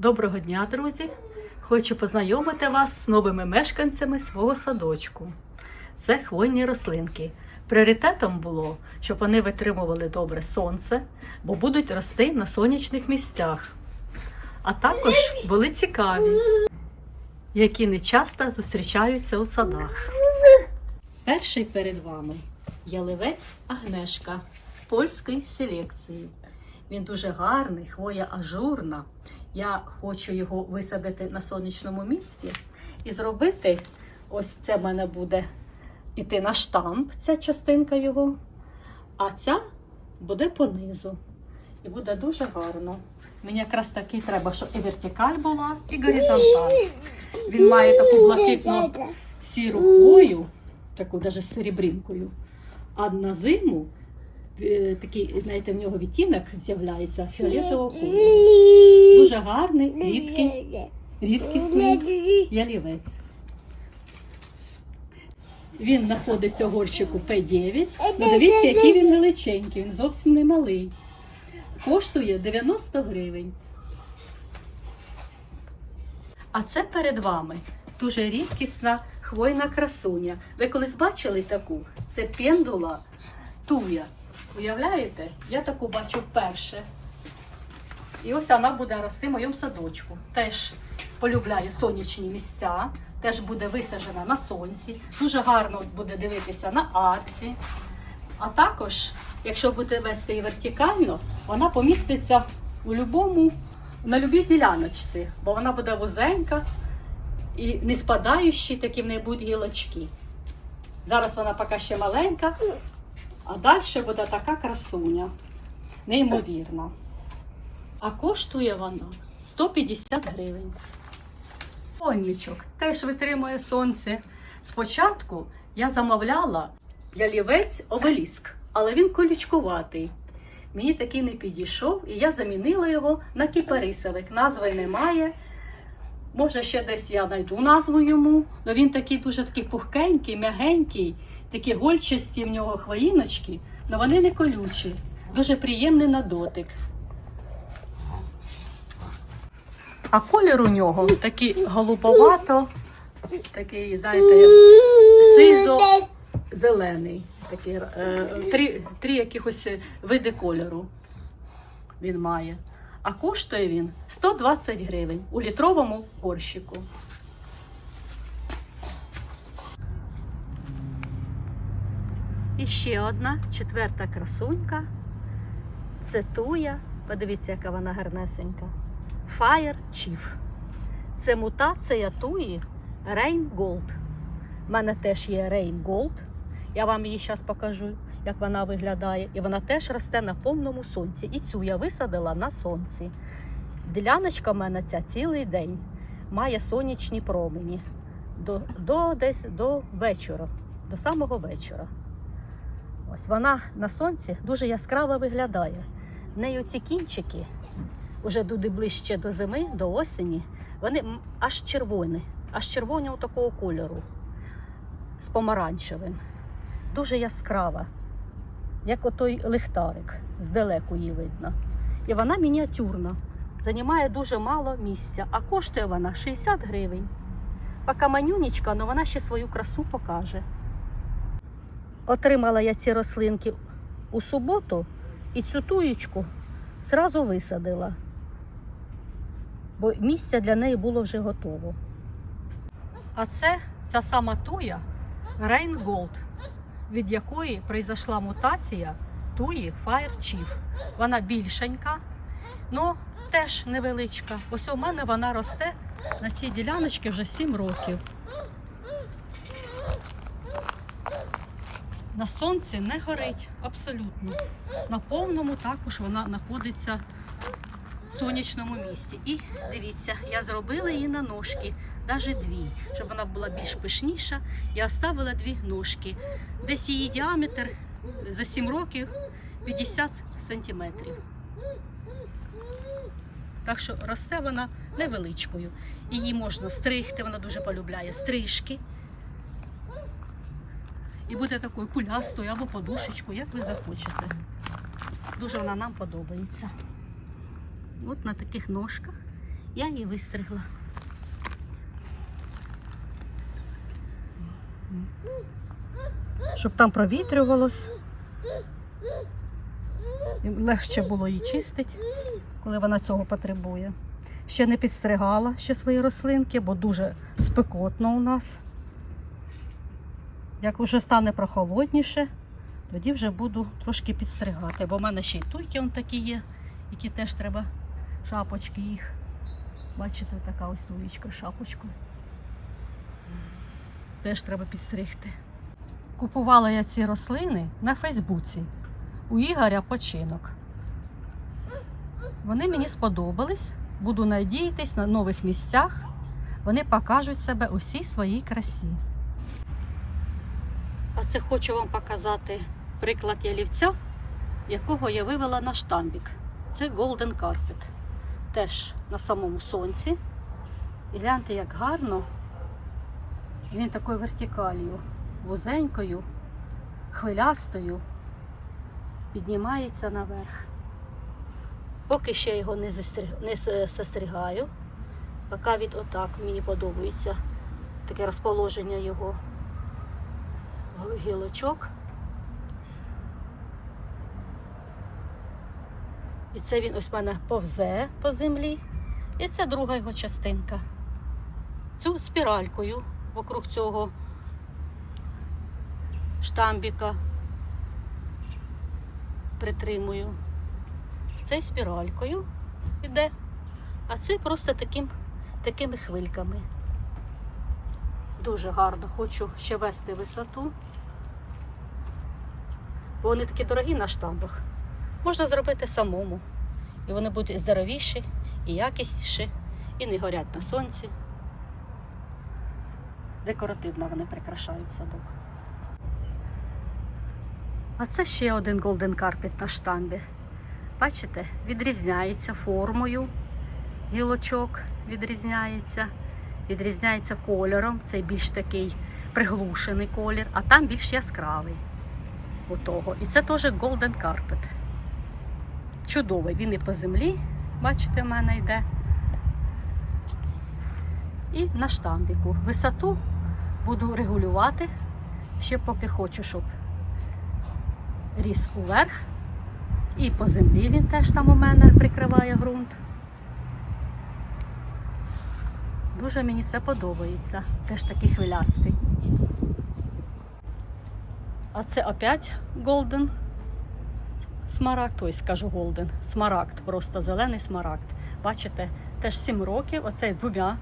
Доброго дня, друзі! Хочу познайомити вас з новими мешканцями свого садочку. Це хвойні рослинки. Пріоритетом було, щоб вони витримували добре сонце, бо будуть рости на сонячних місцях. А також були цікаві, які не часто зустрічаються у садах. Перший перед вами яливець Агнешка польської селекції. Він дуже гарний, хвоя ажурна. Я хочу його висадити на сонячному місці і зробити. Ось це в мене буде іти на штамп, ця частинка його, а ця буде понизу. І буде дуже гарно. Мені якраз таки треба, щоб і вертикаль була, і горизонталь. Він має таку блакитну сіру хвою, таку навіть з серебринкою. А на зиму такий, знаєте, в нього відтінок з'являється фіолетового кольору. Дуже гарний, рідкий, рідкісний ялівець. Він знаходиться у горщику П9. Ну, дивіться, який він величенький, він зовсім не малий. Коштує 90 гривень. А це перед вами дуже рідкісна хвойна красуня. Ви колись бачили таку? Це пендула туя. Уявляєте? Я таку бачу вперше. І ось вона буде рости в моєму садочку. Теж полюбляє сонячні місця, теж буде висаджена на сонці. Дуже гарно буде дивитися на арці. А також, якщо будете вести її вертикально, вона поміститься у любому, на любій діляночці, бо вона буде вузенька і не спадаючі, такі в неї будуть гілочки. Зараз вона поки ще маленька, а далі буде така красуня, неймовірна. А коштує вона 150 гривень. Конничок теж витримує сонце. Спочатку я замовляла ялівець обеліск, але він колючкуватий. Мені такий не підійшов, і я замінила його на кіпарисовик. Назви немає. Може, ще десь я знайду назву йому. але він такий дуже такий пухкенький, м'ягенький, такі гольчасті в нього хвоїночки, але вони не колючі. Дуже приємний на дотик. А колір у нього такий голубовато, такий, знаєте, сизо-зелений. Такий, е, три, три якихось види кольору він має. А коштує він 120 гривень у літровому горщику. І ще одна четверта красунька. Це туя. Подивіться, яка вона гарнесенька. Fire Chief. Це мутація туї Rain Gold. У мене теж є Rain Gold. Я вам її зараз покажу, як вона виглядає. І вона теж росте на повному сонці. І цю я висадила на сонці. Діляночка в мене ця цілий день має сонячні промені до, до десь до вечора, до самого вечора. Ось вона на сонці дуже яскраво виглядає. В неї ці кінчики, вже туди ближче до зими, до осені, вони аж червоні, аж червоного такого кольору з помаранчевим. Дуже яскрава, як отой лихтарик, здалеку її видно. І вона мініатюрна, займає дуже мало місця, а коштує вона 60 гривень. Поки манюнічка, але вона ще свою красу покаже. Отримала я ці рослинки у суботу і цю туєчку зразу висадила, бо місце для неї було вже готово. А це ця сама туя Gold, від якої прийшла мутація туї Fire Chief. Вона більшенька, але теж невеличка. Ось у мене вона росте на цій діляночці вже 7 років. На сонці не горить абсолютно. На повному також вона знаходиться в сонячному місці. І дивіться, я зробила її на ножки, навіть дві, щоб вона була більш пишніша. Я оставила дві ножки. Десь її діаметр за 7 років 50 сантиметрів. Так що росте вона невеличкою. Її можна стригти, вона дуже полюбляє стрижки. І буде такою кулястою або подушечкою, як ви захочете. Дуже вона нам подобається. От на таких ножках я її вистригла. Щоб там провітрювалось. І легше було її чистити, коли вона цього потребує. Ще не підстригала ще свої рослинки, бо дуже спекотно у нас. Як вже стане прохолодніше, тоді вже буду трошки підстригати, бо в мене ще й туйки он такі є, які теж треба шапочки їх. Бачите, така ось туєчка з шапочкою. Теж треба підстригти. Купувала я ці рослини на Фейсбуці у Ігоря починок. Вони мені сподобались. Буду надіятись на нових місцях. Вони покажуть себе у всій своїй красі. А це хочу вам показати приклад ялівця, якого я вивела на штамбік. Це Golden Carpet. Теж на самому сонці. І гляньте, як гарно. Він такою вертикалью, вузенькою, хвилястою піднімається наверх. Поки ще його не застригаю, поки він отак мені подобається таке розположення його гілочок. І це він ось в мене повзе по землі. І це друга його частинка. Цю спіралькою вокруг цього штамбіка притримую. Цей спіралькою іде, а цей просто таким, такими хвильками. Дуже гарно. Хочу ще вести висоту. Вони такі дорогі на штамбах. Можна зробити самому. І вони будуть здоровіші, і якісніші, і не горять на сонці. Декоративно вони прикрашають садок. А це ще один Golden Carpet на штамбі. Бачите, відрізняється формою гілочок, відрізняється, відрізняється кольором. Цей більш такий приглушений колір, а там більш яскравий. У того. І це теж Golden Carpet. Чудовий. Він і по землі, бачите, в мене йде. І на штамбіку. Висоту буду регулювати, ще поки хочу, щоб ріс уверх. І по землі він теж там у мене прикриває ґрунт. Дуже мені це подобається. Теж такий хвилястий. А це опять Golden смарагд, ой, скажу Golden, смарагд, просто зелений смарагд. Бачите, теж 7 років, оце двома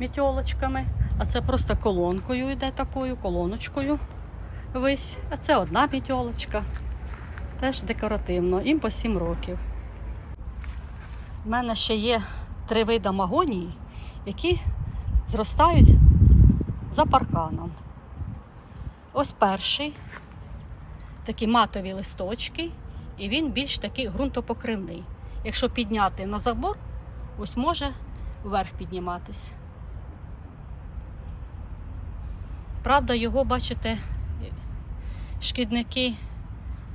мітьолочками, а це просто колонкою йде такою, колоночкою вись. А це одна мітьолочка. Теж декоративно, їм по 7 років. У мене ще є три види магонії, які зростають за парканом. Ось перший, такі матові листочки, і він більш такий ґрунтопокривний. Якщо підняти на забор, ось може вверх підніматись. Правда, його, бачите, шкідники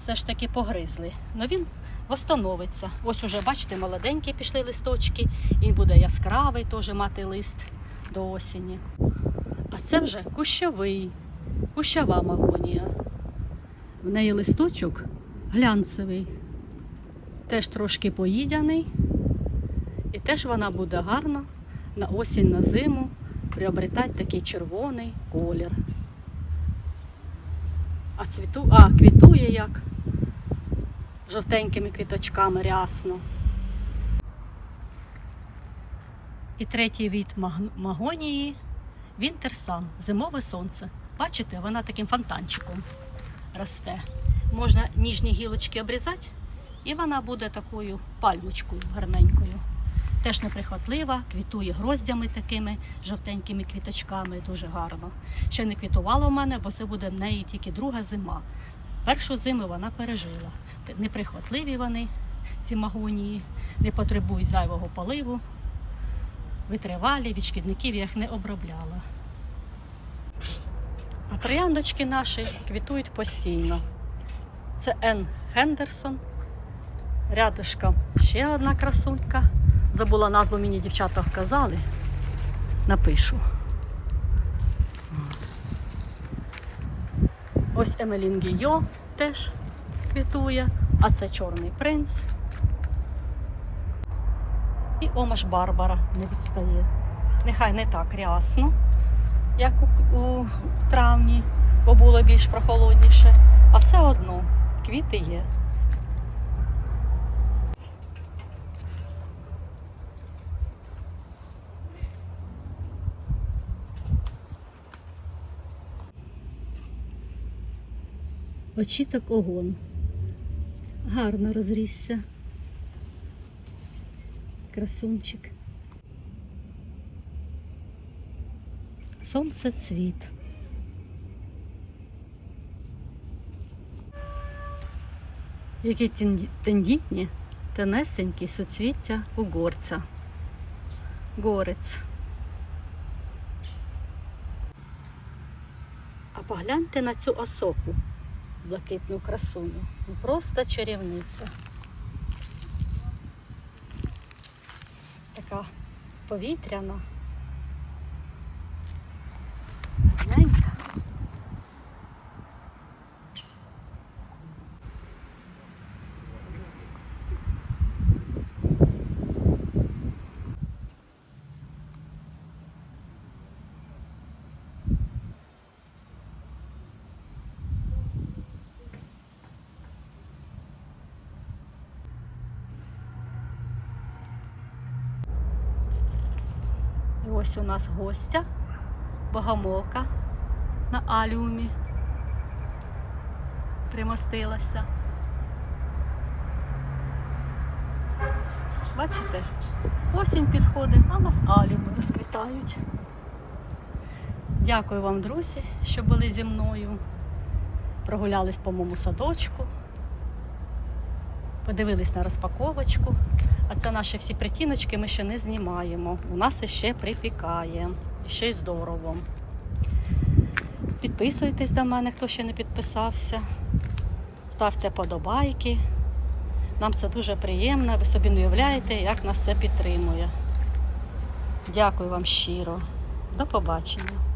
все ж таки погризли. Но він восстановиться. Ось уже, бачите, молоденькі пішли листочки, він буде яскравий, теж мати лист до осені. А це вже кущовий, кущова магонія. В неї листочок глянцевий, теж трошки поїдяний. І теж вона буде гарно на осінь, на зиму приобретати такий червоний колір. А цвіту, а квітує як жовтенькими квіточками рясно. І третій від маг- магонії Вінтерсан, зимове сонце. Бачите, вона таким фонтанчиком росте. Можна ніжні гілочки обрізати, і вона буде такою пальмочкою гарненькою. Теж неприхотлива, квітує гроздями такими жовтенькими квіточками, дуже гарно. Ще не квітувала в мене, бо це буде в неї тільки друга зима. Першу зиму вона пережила. Неприхотливі вони, ці магонії, не потребують зайвого поливу, витривалі, від шкідників я їх не обробляла. А трояндочки наші квітують постійно. Це Ен Хендерсон. Рядышком ще одна красунька. Забула назву мені дівчата вказали. Напишу. Ось Емелін Гійо теж квітує, а це Чорний принц. І Омаш Барбара не відстає. Нехай не так рясно, як у, у травні, бо було більш прохолодніше, а все одно квіти є. Очіток огон. Гарно розрісся. Красунчик. Сонце цвіт. Які тендітні, тенесенькі суцвіття угорця. Горець. А погляньте на цю осоку, блакитну красуню. Ну, Просто чарівниця. Така повітряна. Гарненька. І ось у нас гостя, богомолка на аліумі примостилася. Бачите, осінь підходить, а у нас аліуми розквітають. Дякую вам, друзі, що були зі мною. Прогулялись по моєму садочку, подивились на розпаковочку. А це наші всі притіночки ми ще не знімаємо. У нас ще припікає. Ще й здорово. Підписуйтесь до мене, хто ще не підписався. Ставте подобайки. Нам це дуже приємно. Ви собі не уявляєте, як нас це підтримує. Дякую вам щиро. До побачення.